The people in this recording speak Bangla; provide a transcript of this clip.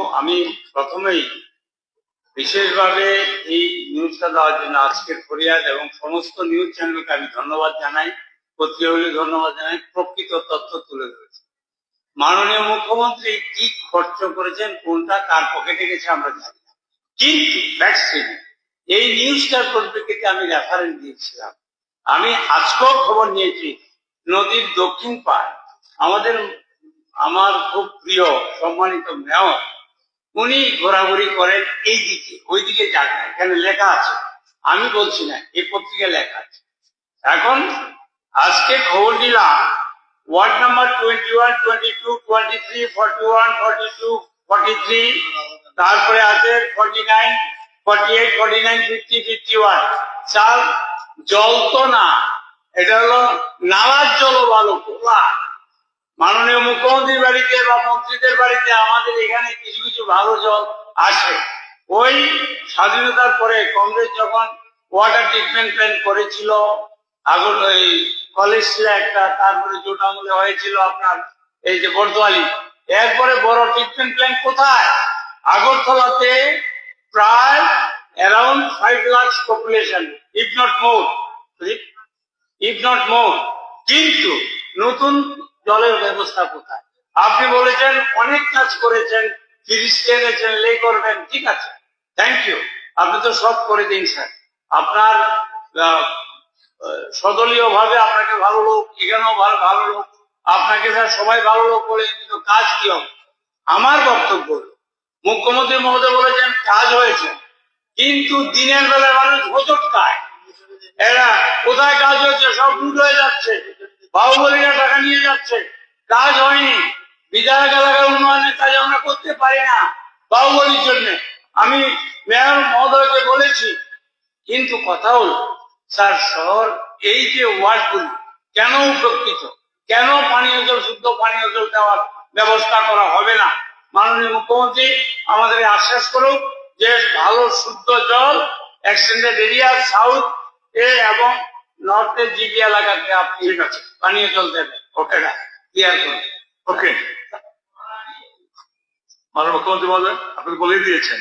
আমি প্রথমেই বিশেষভাবে এই নিউজটা দেওয়ার জন্য আজকের ফরিয়াদ এবং সমস্ত নিউজ চ্যানেলকে আমি ধন্যবাদ জানাই, পত্রিকাগুলি ধন্যবাদ জানাই, প্রকৃত তথ্য তুলে ধরেছে। মাননীয় মুখ্যমন্ত্রী কি খরচ করেছেন, কোনটা, কার পকেটে গেছে আমরা জানি কিন্তু ভ্যাকসিন এই নিউজটার পরিপ্রেক্ষিতে আমি রেফারেন্স দিয়েছিলাম। আমি আজকেও খবর নিয়েছি, নদীর দক্ষিণ পাড়, আমাদের, আমার খুব প্রিয়, সম্মানিত মেয়র উনি ঘোরাঘুরি করেন এই দিকে, ওই দিকে যান না, এখানে লেখা আছে। আমি বলছি না, এই পত্রিকায় লেখা আছে। এখন আজকে খবর নিলাম ward number twenty one twenty two twenty three forty one forty two forty three তারপরে আছে forty nine forty eight forty nine fifty fifty one চাল জল তো না, এটা হলো নালার জল ভালো খোলা মাননীয় মুখ্যমন্ত্রীর বাড়িতে বা মন্ত্রীদের বাড়িতে আমাদের এখানে কিছু কিছু ভালো জল আসে। ওই স্বাধীনতার পরে কংগ্রেস যখন ওয়াটার ট্রিটমেন্ট প্ল্যান করেছিল, আগুন ওই কলেজ ছিল একটা, তারপরে জোট আমলে হয়েছিল আপনার এই যে বর্দোয়ালি এরপরে বড় ট্রিটমেন্ট প্ল্যান কোথায়? আগরতলাতে প্রায় around five lakh population if not more if not more কিন্তু নতুন জলের ব্যবস্থা কোথায়? আপনি বলেছেন, অনেক কাজ করেছেন ফ্রিজ এনেছেন লে করবেন, ঠিক আছে। থ্যাংক ইউ আপনি তো সব করে দিন, স্যার। আপনার সদলীয় ভাবে আপনাকে ভালো লোক, এখানেও ভালো ভালো লোক। আপনাকে স্যার সবাই ভালো লোক বলে, কিন্তু কাজ কি হবে? আমার বক্তব্য মুখ্যমন্ত্রী মহোদয় বলেছেন, কাজ হয়েছে। কিন্তু দিনের বেলায় মানুষ হোচট খায়। এরা কোথায় কাজ হয়েছে? সব লুট হয়ে যাচ্ছে। বাহুবলীরা নিয়ে যাচ্ছে। কাজ হয়নি। বিধায়ক এলাকার উন্নয়নের কাজ আমরা করতে পারি না বাহুবলীর জন্য। আমি মেয়র মহোদয়কে বলেছি কিন্তু কথা হলো স্যার শহর এই যে ওয়ার্ডগুলি কেন উপকৃত? কেন পানীয় জল শুদ্ধ পানীয় জল দেওয়ার ব্যবস্থা করা হবে না? মাননীয় মুখ্যমন্ত্রী আমাদের আশ্বাস করুক যে ভালো শুদ্ধ জল এক্সটেন্ডেড এরিয়া সাউথ এ এবং নর্থের জিবি এলাকাতে আপনি পানীয় জল দেবেন। ক্লিয়ার ওকে মাননীয় মুখ্যমন্ত্রী মহোদয় আপনি বলেই দিয়েছেন।